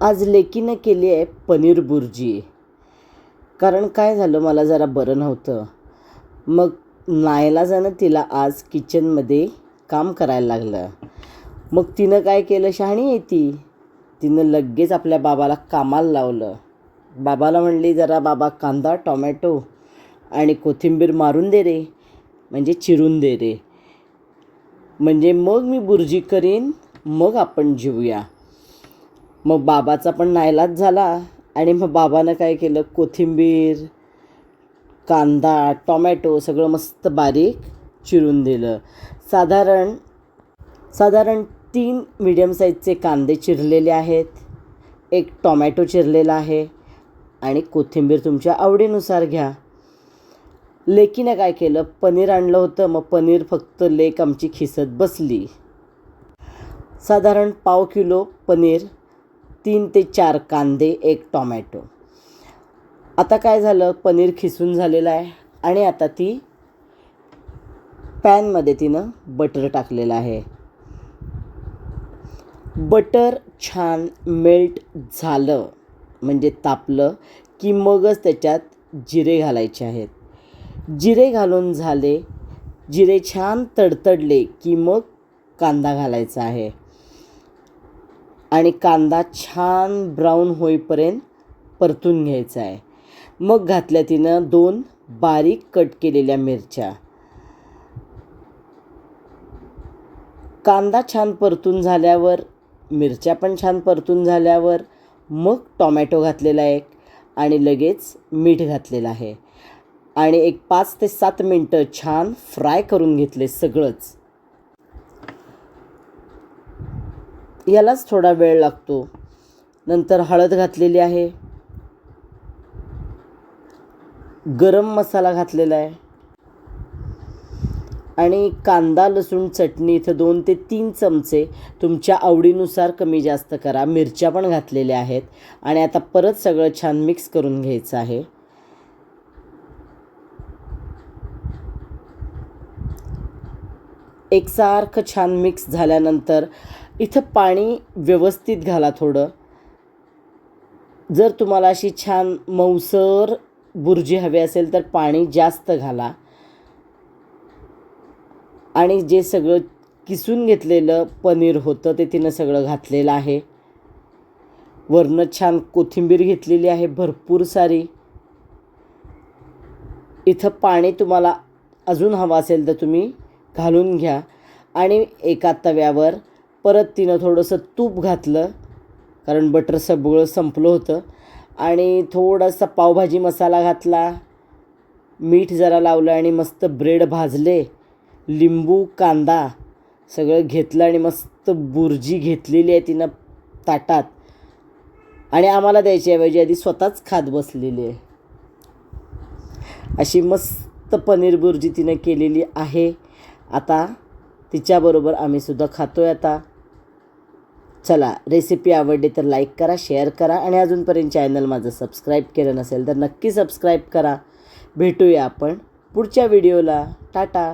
आज लेकीनं केली आहे पनीर बुर्जी. कारण काय झालं मला जरा बरं नव्हतं. मग नाईलाजानं तिला आज किचनमध्ये काम करायला लागलं. मग तिनं काय केलं शहाणी आहे ती. तिनं लगेच आपल्या बाबाला कामाला लावलं. बाबाला म्हणली जरा बाबा कांदा टोमॅटो आणि कोथिंबीर मारून दे रे. म्हणजे चिरून दे रे. म्हणजे मग मी बुर्जी करीन मग आपण जेवूया मग बाबाचा पण नाईलाज झाला आणि मग बाबानं काय केलं? कोथिंबीर कांदा टोमॅटो सगळं मस्त बारीक चिरून दिलं. साधारण साधारण तीन मिडियम साईजचे कांदे चिरलेले आहेत. एक टोमॅटो चिरलेला आहे आणि कोथिंबीर तुमच्या आवडीनुसार घ्या. लेकीनं काय केलं? पनीर आणलं होतं मग पनीर फक्त लेक आमची खिसत बसली. साधारण पाव किलो पनीर तीन ते चार कांदे एक टॉमॅटो. आता काय झालं? पनीर खिसून झालेलं आहे आणि आता ती पॅनमध्ये तिनं बटर टाकलेलं आहे. बटर छान मेल्ट झालं म्हणजे तापलं की मगच त्याच्यात जिरे घालायचे आहेत. जिरे घालून झाले जिरे छान तडतडले की मग कांदा घालायचा आहे. आणि कांदा छान ब्राऊन होईपर्यंत परतून घ्यायचा आहे. मग घातल्या तिनं दोन बारीक कट केलेल्या मिरच्या. कांदा छान परतून झाल्यावर मिरच्या पण छान परतून झाल्यावर मग टॉमॅटो घातलेला आहे आणि लगेच मीठ घातलेलं आहे. आणि एक पाच ते सात मिनटं छान फ्राय करून घेतले सगळंच. यालाच थोडा वेळ लागतो. नंतर हळद घातलेली आहे. गरम मसाला घातलेला आहे. आणि कांदा लसूण चटणी इथं दोन ते तीन चमचे तुमच्या आवडीनुसार कमी जास्त करा. मिरच्या पण घातलेल्या आहेत. आणि आता परत सगळं छान मिक्स करून घ्यायचं आहे. एकसारखं छान मिक्स झाल्यानंतर इथं पाणी व्यवस्थित घाला थोडं. जर तुम्हाला अशी छान मऊसर बुर्जी हवी असेल तर पाणी जास्त घाला. आणि जे सगळं किसून घेतलेलं पनीर होतं ते तिनं सगळं घातलेलं आहे. वरनं छान कोथिंबीर घेतलेली आहे भरपूर सारी. इथं पाणी तुम्हाला अजून हवं असेल तर तुम्ही घालून घ्या. आणि एका तव्यावर परत तिनं थोडंसं तूप घातलं कारण बटर सगळं संपलं होतं. आणि थोडासा पावभाजी मसाला घातला मीठ जरा लावलं आणि मस्त ब्रेड भाजले लिंबू कांदा सगळं घेतलं आणि मस्त बुर्जी घेतलेली आहे तिनं ताटात. आणि आम्हाला द्यायच्याऐवजी ऐवजी आधी स्वतःच खात बसलेली आहे. अशी मस्त पनीर बुर्जी तिनं केलेली आहे. आता तिच्याबरोबर आम्ही सुद्धा खातो आहे आता. चला रेसिपी आवडली तर लाईक करा शेअर करा आणि अजूनपर्यंत चॅनल माझं सबस्क्राईब केलं नसेल तर नक्की सबस्क्राईब करा. भेटूया आपण पुढच्या व्हिडिओला टाटा!